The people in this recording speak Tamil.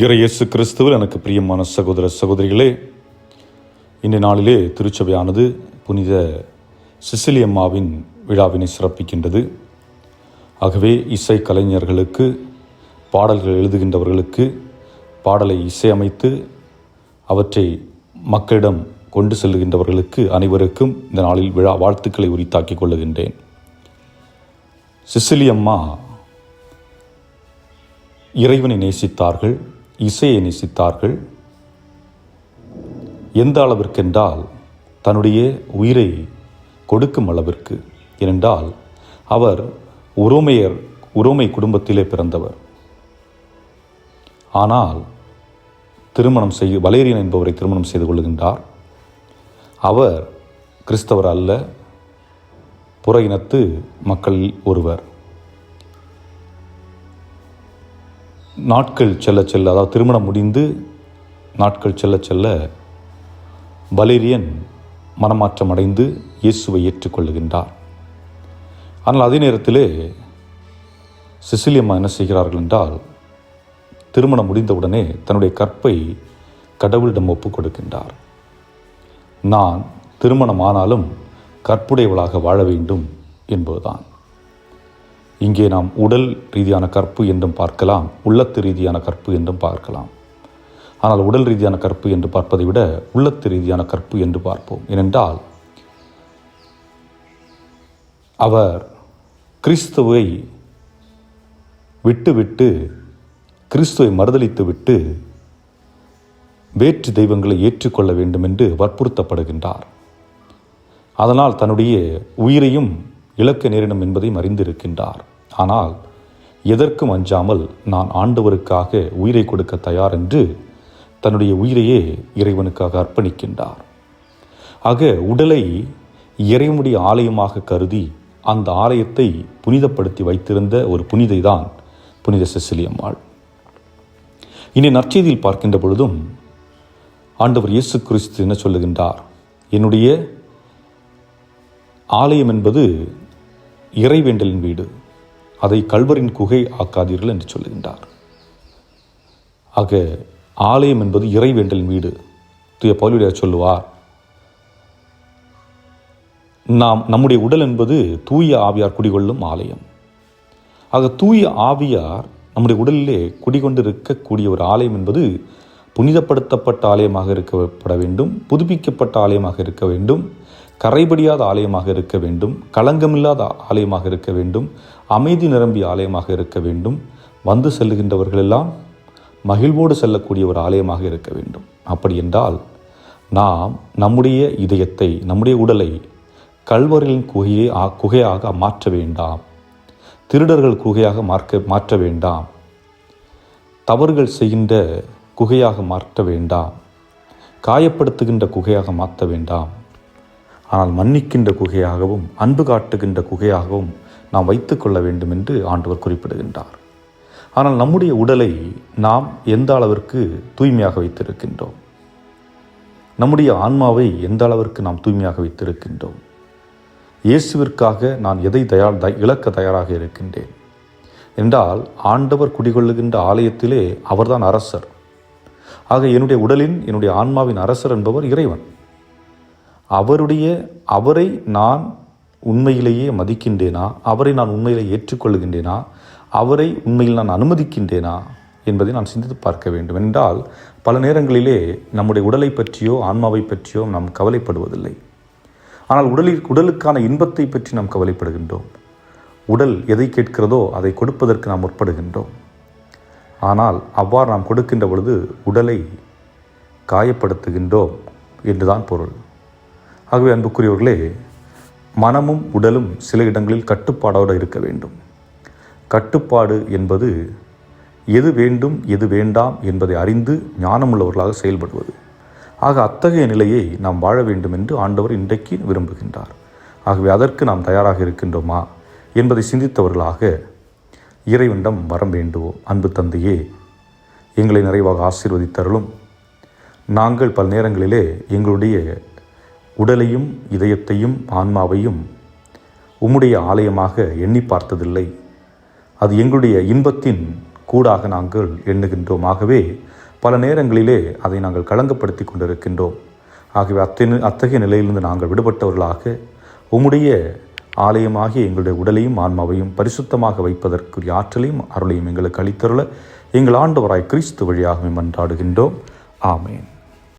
இறையேசு கிறிஸ்துவில் எனக்கு பிரியமான சகோதர சகோதரிகளே இந்த நாளிலே திருச்சபையானது புனித சிசிலியம்மாவின் விழாவினை சிறப்பிக்கின்றது. ஆகவே இசை கலைஞர்களுக்கு பாடல்கள் எழுதுகின்றவர்களுக்கு பாடலை இசையமைத்து அவற்றை மக்களிடம் கொண்டு செல்லுகின்றவர்களுக்கு அனைவருக்கும் இந்த நாளில் விழா வாழ்த்துக்களை உரித்தாக்கிக் கொள்ளுகின்றேன். சிசிலியம்மா இறைவனை நேசித்தார்கள். இசையை நேசித்தார்கள். எந்த அளவிற்கென்றால் தன்னுடைய உயிரை கொடுக்கும் அளவிற்கு. ஏனென்றால் அவர் உரோமையர் உரோமை குடும்பத்திலே பிறந்தவர். ஆனால் திருமணம் செய்ய வலேரியன் என்பவரை திருமணம் செய்து கொள்கின்றார். அவர் கிறிஸ்தவர் அல்ல. புற இனத்து மக்களில் ஒருவர். நாட்கள் செல்ல செல்ல அதாவது திருமணம் முடிந்து நாட்கள் செல்ல செல்ல பலேரியன் மனமாற்றம் அடைந்து இயேசுவை ஏற்றுக்கொள்ளுகின்றார். ஆனால் அதே நேரத்திலே சிசிலியம்மா என்ன செய்கிறார்கள் என்றால் திருமணம் முடிந்தவுடனே தன்னுடைய கற்பை கடவுளிடம் ஒப்புக் கொடுக்கின்றார். நான் திருமணம் ஆனாலும் கற்புடையவளாக வாழ வேண்டும் என்பதுதான். இங்கே நாம் உடல் ரீதியான கற்பு என்றும் பார்க்கலாம் உள்ளத்து ரீதியான கற்பு என்றும் பார்க்கலாம். ஆனால் உடல் ரீதியான கற்பு என்று பார்ப்பதை விட உள்ளத்து ரீதியான கற்பு என்று பார்ப்போம். ஏனென்றால் அவர் கிறிஸ்துவை விட்டுவிட்டு கிறிஸ்துவை மறுதளித்து விட்டு வேற்று தெய்வங்களை ஏற்றுக்கொள்ள வேண்டும் என்று வற்புறுத்தப்படுகின்றார். அதனால் தன்னுடைய உயிரையும் இழக்க நேரிடும் என்பதையும் அறிந்திருக்கின்றார். ஆனால் எதற்கும் அஞ்சாமல் நான் ஆண்டவருக்காக உயிரை கொடுக்க தயார் என்று தன்னுடைய உயிரையே இறைவனுக்காக அர்ப்பணிக்கின்றார். ஆக உடலை இறைவனுடைய ஆலயமாக கருதி அந்த ஆலயத்தை புனிதப்படுத்தி வைத்திருந்த ஒரு புனிதை தான் புனித செசிலியம்மாள் இனி நற்செய்தியில் பார்க்கின்ற பொழுதும் ஆண்டவர் இயேசு கிறிஸ்து என்ன சொல்லுகின்றார்? என்னுடைய ஆலயம் என்பது இறைவேண்டலின் வீடு. அதை கல்வரின் குகை ஆக்காதீர்கள் என்று சொல்லுகின்றார். ஆக ஆலயம் என்பது இறைவேண்டலின் வீடு. தூய பவுலியார் சொல்லுவார் நாம் நம்முடைய உடல் என்பது தூய ஆவியார் குடிகொள்ளும் ஆலயம். ஆக தூய ஆவியார் நம்முடைய உடலிலே குடிகொண்டிருக்கக்கூடிய ஒரு ஆலயம் என்பது புனிதப்படுத்தப்பட்ட ஆலயமாக இருக்கப்பட வேண்டும் புதுப்பிக்கப்பட்ட ஆலயமாக இருக்க வேண்டும் கரைபடியாத ஆலயமாக இருக்க வேண்டும் களங்கமில்லாத ஆலயமாக இருக்க வேண்டும் அமைதி நிரம்பிய ஆலயமாக இருக்க வேண்டும். வந்து செல்லுகின்றவர்களெல்லாம் மகிழ்வோடு செல்லக்கூடிய ஒரு ஆலயமாக இருக்க வேண்டும். அப்படி என்றால் நாம் நம்முடைய இதயத்தை நம்முடைய உடலை கல்வரின் குகையை குகையாக மாற்ற வேண்டாம். திருடர்கள் குகையாக மாற்ற மாற்ற வேண்டாம். தவறுகள் செய்கின்ற குகையாக மாற்ற வேண்டாம். காயப்படுத்துகின்ற குகையாக மாற்ற வேண்டாம். ஆனால் மன்னிக்கின்ற குகையாகவும் அன்பு காட்டுகின்ற குகையாகவும் நாம் வைத்துக்கொள்ள வேண்டும் என்று ஆண்டவர் குறிப்பிடுகின்றார். ஆனால் நம்முடைய உடலை நாம் எந்த அளவிற்கு தூய்மையாக வைத்திருக்கின்றோம்? நம்முடைய ஆன்மாவை எந்த அளவிற்கு நாம் தூய்மையாக வைத்திருக்கின்றோம்? இயேசுவிற்காக நான் எதை தயார் த இழக்க தயாராக இருக்கின்றேன்? என்றால் ஆண்டவர் குடிகொள்ளுகின்ற ஆலயத்திலே அவர்தான் அரசர். ஆக என்னுடைய உடலின் என்னுடைய ஆன்மாவின் அரசர் என்பவர் இறைவன். அவருடைய அவரை நான் உண்மையிலேயே மதிக்கின்றேனா? அவரை நான் உண்மையிலே ஏற்றுக்கொள்கின்றேனா? அவரை உண்மையில் நான் அனுமதிக்கின்றேனா? என்பதை நான் சிந்தித்து பார்க்க வேண்டும். என்றால் பல நேரங்களிலே நம்முடைய உடலை பற்றியோ ஆன்மாவை பற்றியோ நாம் கவலைப்படுவதில்லை. ஆனால் உடலில் உடலுக்கான இன்பத்தை பற்றி நாம் கவலைப்படுகின்றோம். உடல் எதை கேட்கிறதோ அதை கொடுப்பதற்கு நாம் முற்படுகின்றோம். ஆனால் அவ்வாறு நாம் கொடுக்கின்ற பொழுது உடலை காயப்படுத்துகின்றோம் என்றுதான் பொருள். ஆகவே அன்புக்குரியவர்களே மனமும் உடலும் சில இடங்களில் கட்டுப்பாடோடு இருக்க வேண்டும். கட்டுப்பாடு என்பது எது வேண்டும் எது வேண்டாம் என்பதை அறிந்து ஞானமுள்ளவர்களாக செயல்படுவது. ஆக அத்தகைய நிலையை நாம் வாழ வேண்டும் என்று ஆண்டவர் இன்றைக்கு விரும்புகின்றார். ஆகவே அதற்கு நாம் தயாராக இருக்கின்றோமா என்பதை சிந்தித்தவர்களாக இறைவனிடம் வரம் வேண்டுவோம். அன்பு தந்தையே எங்களை நிறைவாக ஆசீர்வதித்தருளும். நாங்கள் பல நேரங்களிலே எங்களுடைய உடலையும் இதயத்தையும் ஆன்மாவையும் உம்முடைய ஆலயமாக எண்ணி பார்த்ததில்லை. அது எங்களுடைய இன்பத்தின் கூடாக நாங்கள் எண்ணுகின்றோம். ஆகவே பல நேரங்களிலே அதை நாங்கள் களங்கப்படுத்தி கொண்டிருக்கின்றோம். ஆகவே அத்தனை அத்தகைய நிலையிலிருந்து நாங்கள் விடுபட்டவர்களாக உம்முடைய ஆலயமாகி எங்களுடைய உடலையும் ஆன்மாவையும் பரிசுத்தமாக வைப்பதற்குரிய ஆற்றலையும் அருளையும் எங்களுக்கு அளித்தருள எங்கள் ஆண்டவராய் கிறிஸ்து வழியாகவே மன்றாடுகின்றோம். ஆமேன்.